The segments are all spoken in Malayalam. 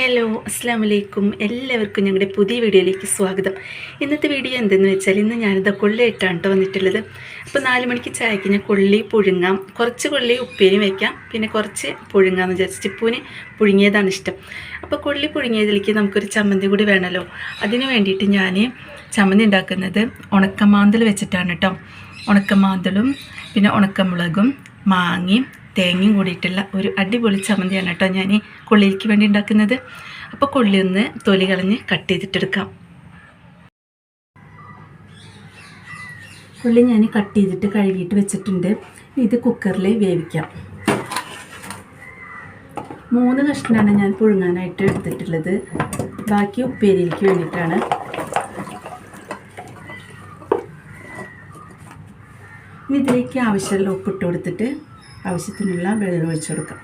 ഹലോ അസ്സാം വലൈക്കും എല്ലാവർക്കും ഞങ്ങളുടെ പുതിയ വീഡിയോയിലേക്ക് സ്വാഗതം. ഇന്നത്തെ വീഡിയോ എന്തെന്ന് വെച്ചാൽ ഇന്ന് ഞാനിത് കൊള്ളിയിട്ടാണ് കേട്ടോ വന്നിട്ടുള്ളത്. അപ്പോൾ നാല് മണിക്ക് ചായക്ക് ഞാൻ കൊള്ളി പുഴുങ്ങാം. കുറച്ച് കൊള്ളി ഉപ്പേരി വയ്ക്കാം പിന്നെ കുറച്ച് പുഴുങ്ങാമെന്ന് വിചാരിച്ചു ചിപ്പൂന് പുഴുങ്ങിയതാണ് ഇഷ്ടം. അപ്പോൾ കൊള്ളി പുഴുങ്ങിയതിലേക്ക് നമുക്കൊരു ചമ്മന്തി കൂടി വേണമല്ലോ അതിന് വേണ്ടിയിട്ട് ഞാൻ ചമ്മന്തി ഉണ്ടാക്കുന്നത് ഉണക്കമാന്തൽ വെച്ചിട്ടാണ് കേട്ടോ ഉണക്കമാന്തലും പിന്നെ ഉണക്കമുളകും മാങ്ങയും തേങ്ങയും കൂടിയിട്ടുള്ള ഒരു അടിപൊളി ചമ്മന്തിയാണ് കേട്ടോ ഞാൻ കൊള്ളിയിലേക്ക് വേണ്ടി ഉണ്ടാക്കുന്നത്. അപ്പോൾ കൊള്ളി ഒന്ന് തൊലി കളഞ്ഞ് കട്ട് ചെയ്തിട്ടെടുക്കാം. കൊള്ളി ഞാൻ കട്ട് ചെയ്തിട്ട് കഴുകിയിട്ട് വെച്ചിട്ടുണ്ട്. ഇത് കുക്കറിൽ വേവിക്കാം. മൂന്ന് കഷ്ണമാണ് ഞാൻ പുഴുങ്ങാനായിട്ട് എടുത്തിട്ടുള്ളത്. ബാക്കി ഉപ്പേരിയിലേക്ക് വേണ്ടിയിട്ടാണ്. ഇതിലേക്ക് ആവശ്യമുള്ള ഉപ്പിട്ട് കൊടുത്തിട്ട് ആവശ്യത്തിനുള്ള വെള്ളം ഒഴിച്ചു കൊടുക്കാം.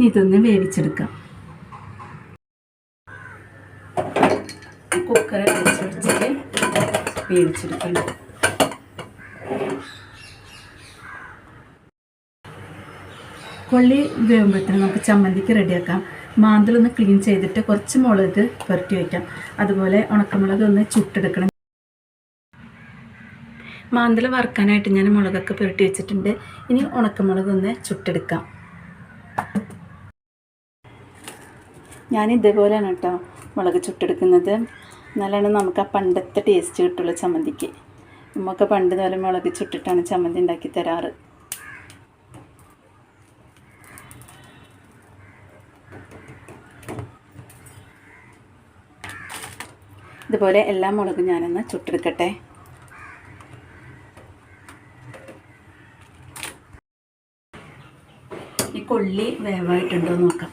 ഇതൊന്ന് വേവിച്ചെടുക്കാം. കുക്കർ വേവിച്ചെടുക്കണം കൊള്ളി വേകുമ്പോഴത്തേനും നമുക്ക് ചമ്മന്തിക്ക് റെഡിയാക്കാം. മാന്തലൊന്ന് ക്ലീൻ ചെയ്തിട്ട് കുറച്ച് മുളക് പുരട്ടി വയ്ക്കാം അതുപോലെ ഉണക്കമുളക് ഒന്ന് ചുട്ടെടുക്കണം. മാന്തൽ വറുക്കാനായിട്ട് ഞാൻ മുളകൊക്കെ പുരട്ടി വെച്ചിട്ടുണ്ട്. ഇനി ഉണക്കമുളക് ഒന്ന് ചുട്ടെടുക്കാം. ഞാൻ ഇതേപോലെയാണ് കേട്ടോ മുളക് ചുട്ടെടുക്കുന്നത്. നല്ലോണം നമുക്ക് ആ പണ്ടത്തെ ടേസ്റ്റ് കിട്ടുള്ളൂ ചമ്മന്തിക്ക്. നമുക്ക് പണ്ട് പോലെ മുളക് ചുട്ടിട്ടാണ് ചമ്മന്തി ഉണ്ടാക്കി തരാറ്. ഇതുപോലെ എല്ലാ മുളകും ഞാനൊന്ന് ചുട്ടെടുക്കട്ടെ. ഈ കൊള്ളി വേവായിട്ടുണ്ടോ എന്ന് നോക്കാം.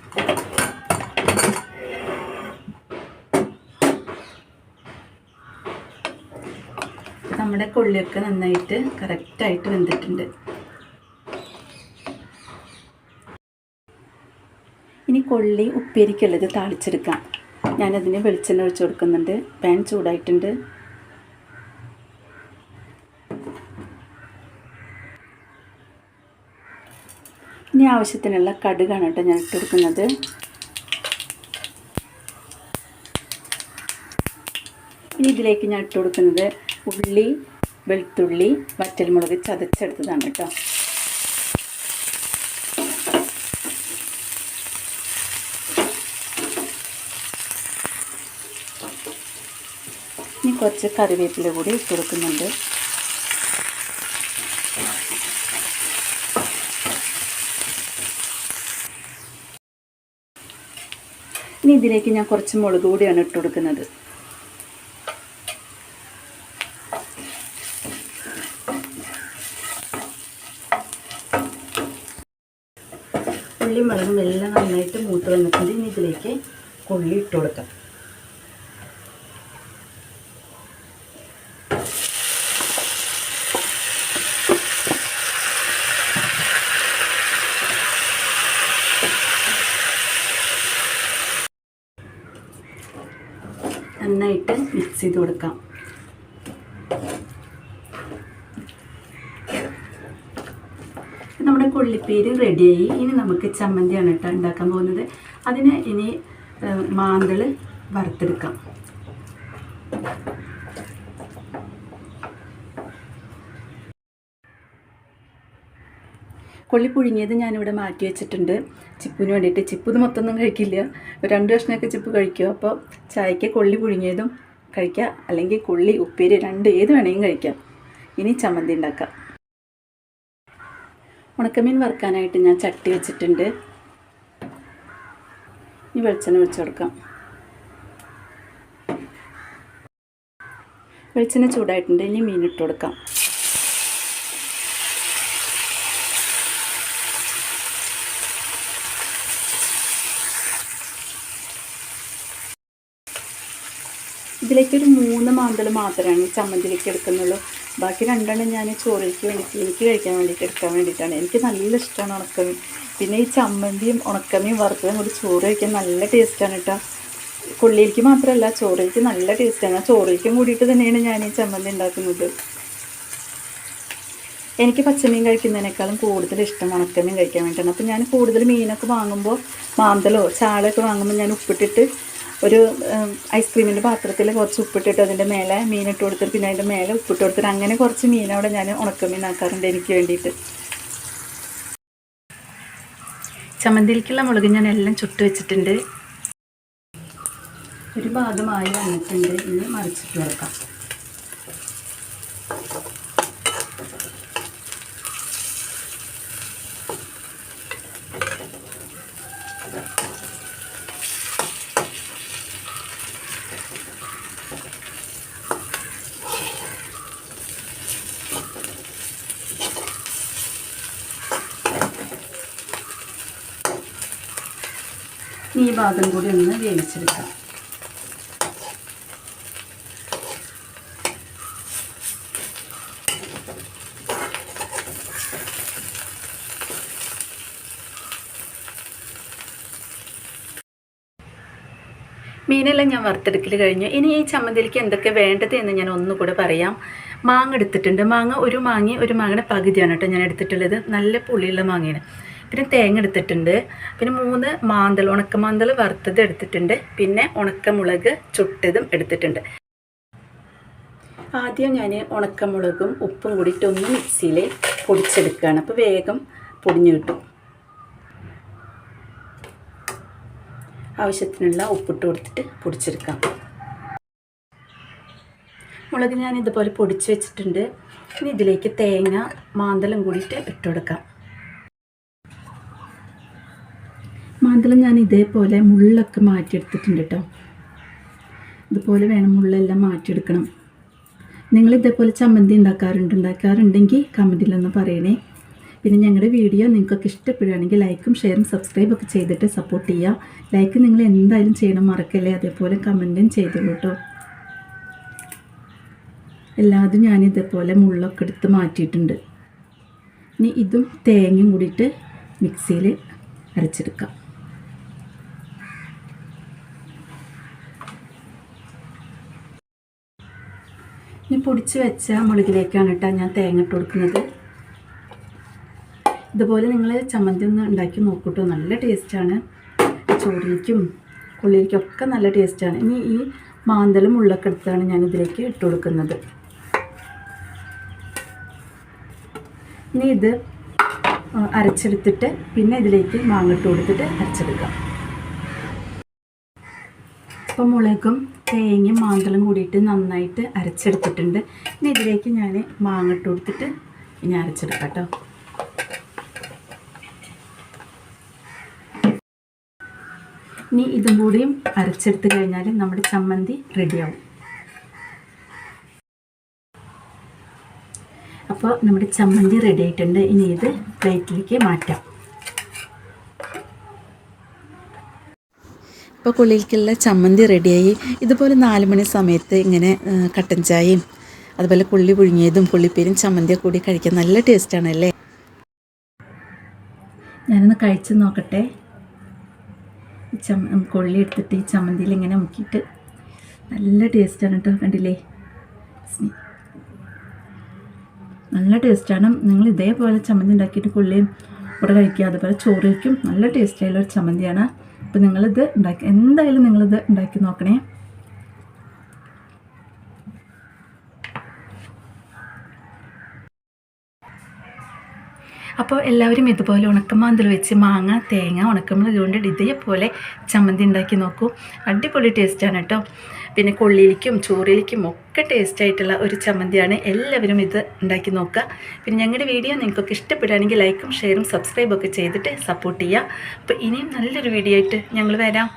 നമ്മുടെ കൊള്ളിയൊക്കെ നന്നായിട്ട് കറക്റ്റായിട്ട് വെന്തിട്ടുണ്ട്. ഇനി കൊള്ളി ഉപ്പേരിക്കുള്ളത് താളിച്ചെടുക്കാം. ഞാനതിന് വെളിച്ചെണ്ണ ഒഴിച്ച് കൊടുക്കുന്നുണ്ട്. പാൻ ചൂടായിട്ടുണ്ട്. ഇനി ആവശ്യത്തിനുള്ള കടുകാണ് കേട്ടോ ഞാൻ ഇട്ട് കൊടുക്കുന്നത്. ഇനി ഇതിലേക്ക് ഞാൻ ഇട്ട് കൊടുക്കുന്നത് ഉള്ളി വെളുത്തുള്ളി വറ്റൽമുളക് ചതച്ചെടുത്തതാണ് കേട്ടോ. കുറച്ച് കറിവേപ്പില കൂടി ഇട്ട് കൊടുക്കുന്നുണ്ട്. ഇനി ഇതിലേക്ക് ഞാൻ കുറച്ച് മുളക് കൂടിയാണ് ഇട്ട് കൊടുക്കുന്നത്. ഉള്ളി മുളകും എല്ലാം നന്നായിട്ട് മൂത്ത് വന്നിട്ടുണ്ട്. ഇനി ഇതിലേക്ക് കൊള്ളി ഇട്ട് കൊടുക്കാം നന്നായിട്ട് മിക്സ് ചെയ്ത് കൊടുക്കാം. നമ്മുടെ കൊള്ളിപ്പേര് റെഡിയായി. ഇനി നമുക്ക് ചമ്മന്തിയാണ് കേട്ടോ ഉണ്ടാക്കാൻ പോകുന്നത്. അതിന് ഇനി മാന്തൾ വറുത്തെടുക്കാം. കൊള്ളി പുഴുങ്ങിയത് ഞാനിവിടെ മാറ്റി വെച്ചിട്ടുണ്ട്. ചിപ്പിന് വേണ്ടിയിട്ട്. ചിപ്പ് ഇത് മൊത്തമൊന്നും കഴിക്കില്ല. രണ്ട് കഷ്ണമൊക്കെ ചിപ്പ് കഴിക്കും. അപ്പോൾ ചായക്ക് കൊള്ളി പുഴുങ്ങിയതും കഴിക്കാം. അല്ലെങ്കിൽ കുള്ളി ഉപ്പേരി രണ്ട് ഏത് വേണമെങ്കിലും കഴിക്കാം. ഇനി ചമ്മന്തി ഉണ്ടാക്കാം. ഉണക്കമീൻ വറുക്കാനായിട്ട് ഞാൻ ചട്ടി വെച്ചിട്ടുണ്ട്. ഇനി വെളിച്ചെണ്ണ ഒഴിച്ചു കൊടുക്കാം. വെളിച്ചെണ്ണ ചൂടായിട്ടുണ്ട്. ഇനി മീൻ കൊടുക്കാം. ഇതിലേക്ക് ഒരു മൂന്ന് മാന്തൽ മാത്രമാണ് ചമ്മന്തിലേക്ക് എടുക്കുന്നുള്ളൂ. ബാക്കി രണ്ടെണ്ണം ഞാൻ ചോറിലേക്ക് വേണ്ടിയിട്ട് എനിക്ക് കഴിക്കാൻ വേണ്ടിയിട്ട് എടുക്കാൻ വേണ്ടിയിട്ടാണ്. എനിക്ക് നല്ല ഇഷ്ടമാണ് ഉണക്കമീൻ. പിന്നെ ഈ ചമ്മന്തിയും ഉണക്കമീൻ വറുത്തതും കൂടി ചോറ് കഴിക്കാൻ നല്ല ടേസ്റ്റാണ് കേട്ടോ. കൊള്ളിയിലേക്ക് മാത്രമല്ല ചോറിലേക്ക് നല്ല ടേസ്റ്റാണ്. ആ ചോറിലേക്കും കൂടിയിട്ട് തന്നെയാണ് ഞാൻ ഈ ചമ്മന്തി ഉണ്ടാക്കുന്നത്. എനിക്ക് പച്ചമീൻ കഴിക്കുന്നതിനേക്കാളും കൂടുതൽ ഇഷ്ടം ഉണക്കമീൻ കഴിക്കാൻ വേണ്ടിയിട്ടാണ്. അപ്പോൾ ഞാൻ കൂടുതൽ മീനൊക്കെ വാങ്ങുമ്പോൾ മാന്തലോ ചാളയൊക്കെ വാങ്ങുമ്പോൾ ഞാൻ ഉപ്പിട്ടിട്ട് ഒരു ഐസ്ക്രീമിന്റെ പാത്രത്തിൽ കുറച്ച് ഉപ്പിട്ടിട്ട് അതിന്റെ മേലെ മീനിട്ട് കൊടുത്തിട്ട് പിന്നെ അതിന്റെ മേലെ ഉപ്പിട്ട് കൊടുത്തിട്ട് അങ്ങനെ കുറച്ച് മീൻ അവിടെ ഞാൻ ഉണക്കമീനാക്കാറുണ്ട് എനിക്ക് വേണ്ടിയിട്ട്. ചമ്മന്തിയിലേക്കുള്ള മുളക് ഞാൻ എല്ലാം ചുട്ട് വെച്ചിട്ടുണ്ട്. ഒരു ഭാഗമായി വന്നിട്ടുണ്ട്. ഇനി മറിച്ചിട്ട് വെക്കാം ഈ ഭാഗം കൂടി ഒന്ന് വേവിച്ചെടുക്കാം. മീനെല്ലാം ഞാൻ വറുത്തെടുക്കൽ കഴിഞ്ഞു. ഇനി ഈ ചമ്മന്തിലേക്ക് എന്തൊക്കെ വേണ്ടത് എന്ന് ഞാൻ ഒന്നുകൂടെ പറയാം. മാങ്ങ എടുത്തിട്ടുണ്ട്. മാങ്ങ ഒരു മാങ്ങി ഒരു മാങ്ങയുടെ പകുതിയാണ് കേട്ടോ ഞാൻ എടുത്തിട്ടുള്ളത്. നല്ല പുളിയുള്ള മാങ്ങയാണ്. പിന്നെ തേങ്ങ എടുത്തിട്ടുണ്ട്. പിന്നെ മൂന്ന് മാന്തൽ ഉണക്ക മാന്തൽ വറുത്തത് എടുത്തിട്ടുണ്ട്. പിന്നെ ഉണക്കമുളക് ചുട്ടതും എടുത്തിട്ടുണ്ട്. ആദ്യം ഞാൻ ഉണക്കമുളകും ഉപ്പും കൂടിയിട്ട് ഒന്ന് മിക്സിയിൽ പൊടിച്ചെടുക്കുകയാണ് അപ്പോൾ വേഗം പൊടിഞ്ഞു കിട്ടും. ആവശ്യത്തിനുള്ള ഉപ്പിട്ട് കൊടുത്തിട്ട് പൊടിച്ചെടുക്കാം. മുളക് ഞാൻ ഇതുപോലെ പൊടിച്ച് വെച്ചിട്ടുണ്ട്. ഇനി ഇതിലേക്ക് തേങ്ങ മാന്തലും കൂടിയിട്ട് ഇട്ട് കൊടുക്കാം. മാന്തളം ഞാൻ ഇതേപോലെ മുള്ളൊക്കെ മാറ്റിയെടുത്തിട്ടുണ്ട് കേട്ടോ. ഇതുപോലെ വേണം മുള്ളെല്ലാം മാറ്റിയെടുക്കണം. നിങ്ങൾ ഇതേപോലെ ചമ്മന്തി ഉണ്ടാക്കാറുണ്ട് ഉണ്ടാക്കാറുണ്ടെങ്കിൽ കമന്റിലൊന്ന് പറയണേ. പിന്നെ ഞങ്ങളുടെ വീഡിയോ നിങ്ങൾക്കൊക്കെ ഇഷ്ടപ്പെടുകയാണെങ്കിൽ ലൈക്കും ഷെയറും സബ്സ്ക്രൈബ് ഒക്കെ ചെയ്തിട്ട് സപ്പോർട്ട് ചെയ്യുക. ലൈക്ക് നിങ്ങൾ എന്തായാലും ചെയ്യണം മറക്കല്ലേ? അതേപോലെ കമന്റും ചെയ്തോളൂ കേട്ടോ. എല്ലാതും ഞാൻ ഇതേപോലെ മുള്ളൊക്കെ എടുത്ത് മാറ്റിയിട്ടുണ്ട്. ഇനി ഇതും തേങ്ങയും കൂടിയിട്ട് മിക്സിയിൽ അരച്ചെടുക്കാം. ഇനി പൊടിച്ച് വെച്ച മുളകിലേക്കാണ് കേട്ടോ ഞാൻ തേങ്ങ ഇട്ട് കൊടുക്കുന്നത്. ഇതുപോലെ നിങ്ങൾ ചമ്മന്തി ഒന്ന് ഉണ്ടാക്കി നോക്കൂട്ടോ. നല്ല ടേസ്റ്റാണ് ചോറിലേക്കും ഉള്ളിലേക്കും ഒക്കെ നല്ല ടേസ്റ്റാണ് ഇനി ഈ മാന്തലും ഉള്ളൊക്കെ എടുത്താണ് ഞാൻ ഇതിലേക്ക് ഇട്ട് കൊടുക്കുന്നത്. ഇനി ഇത് അരച്ചെടുത്തിട്ട് പിന്നെ ഇതിലേക്ക് മാങ്ങ ഇട്ട് കൊടുത്തിട്ട് അരച്ചെടുക്കാം. അപ്പോൾ മുളകും തേങ്ങയും മാന്തളും കൂടിയിട്ട് നന്നായിട്ട് അരച്ചെടുത്തിട്ടുണ്ട്. ഇനി ഇതിലേക്ക് ഞാൻ മാങ്ങ ഇട്ട് കൊടുത്തിട്ട് ഇനി അരച്ചെടുക്കാം കേട്ടോ. ഇനി ഇതും കൂടിയും അരച്ചെടുത്ത് കഴിഞ്ഞാൽ നമ്മുടെ ചമ്മന്തി റെഡിയാവും. അപ്പോൾ നമ്മുടെ ചമ്മന്തി റെഡി ആയിട്ടുണ്ട്. ഇനി ഇത് പ്ലേറ്റിലേക്ക് മാറ്റാം. ഇപ്പോൾ കുളിയിലേക്കുള്ള ചമ്മന്തി റെഡിയായി ഇതുപോലെ നാല് മണി സമയത്ത് ഇങ്ങനെ കട്ടൻ ചായയും അതുപോലെ കുള്ളി പുഴുങ്ങിയതും പുള്ളിപ്പേരും ചമ്മന്തിയൊക്കെ കൂടി കഴിക്കാൻ നല്ല ടേസ്റ്റാണ് അല്ലേ ഞാനൊന്ന് കഴിച്ച് നോക്കട്ടെ. ചമ്മ കൊള്ളി എടുത്തിട്ട് ഈ ചമ്മന്തിയിൽ ഇങ്ങനെ മുക്കിയിട്ട് നല്ല ടേസ്റ്റാണ് കേട്ടോ കണ്ടില്ലേ? നല്ല ടേസ്റ്റാണ് നിങ്ങൾ ഇതേപോലെ ചമ്മന്തി ഉണ്ടാക്കിയിട്ട് കൊള്ളിയും കൂടെ കഴിക്കുക. അതുപോലെ ചോറ് വയ്ക്കും നല്ല ടേസ്റ്റായുള്ള ഒരു ചമ്മന്തിയാണ്. അപ്പോൾ നിങ്ങളിത് ഉണ്ടാക്കി എന്തായാലും നിങ്ങളിത് ഉണ്ടാക്കി നോക്കണേ. അപ്പോൾ എല്ലാവരും ഇതുപോലെ ഉണക്കമാന്തൽ വെച്ച് മാങ്ങ തേങ്ങ ഉണക്കമുളക് കൊണ്ട് ഇതേപോലെ ചമ്മന്തി ഉണ്ടാക്കി നോക്കൂ. അടിപൊളി ടേസ്റ്റാണ് കേട്ടോ. പിന്നെ കൊള്ളിയിലേക്കും ചോറിലേക്കും ഒക്കെ ടേസ്റ്റ് ആയിട്ടുള്ള ഒരു ചമ്മന്തിയാണ് എല്ലാവരും ഇത് ഉണ്ടാക്കി നോക്കുക. പിന്നെ ഞങ്ങളുടെ വീഡിയോ നിങ്ങൾക്കൊക്കെ ഇഷ്ടപ്പെടുകയാണെങ്കിൽ ലൈക്കും ഷെയറും സബ്സ്ക്രൈബും ഒക്കെ ചെയ്തിട്ട് സപ്പോർട്ട് ചെയ്യുക. അപ്പോൾ ഇനിയും നല്ലൊരു വീഡിയോ ആയിട്ട് ഞങ്ങൾ വരാം.